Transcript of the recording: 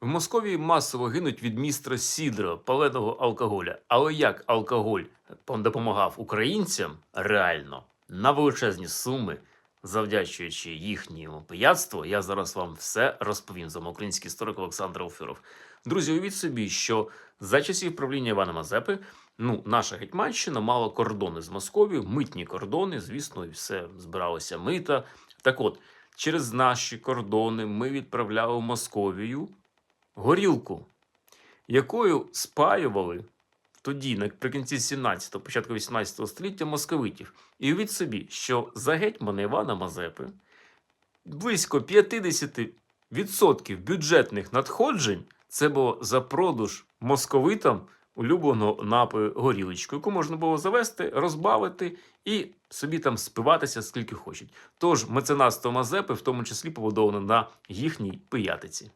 В Московії масово гинуть від містра Сідра, паленого алкоголя. Але як алкоголь допомагав українцям реально на величезні суми, завдячуючи їхньому пияцтву, я зараз вам все розповім. З вами український історик Олександр Офіров. Друзі, уявіть собі, що за часів правління Івана Мазепи ну, наша Гетьманщина мала кордони з Московією, митні кордони, звісно, і все збиралося мита. Так от, через наші кордони ми відправляли в Московію горілку, якою спаювали тоді, наприкінці 17-го, початку 18 століття московитів. І уявіть собі, що за гетьмана Івана Мазепи близько 50% бюджетних надходжень це було за продаж московитам улюбленого напою горілочку, яку можна було завести, розбавити і собі там спиватися скільки хочуть. Тож меценатство Мазепи в тому числі побудовано на їхній пиятиці.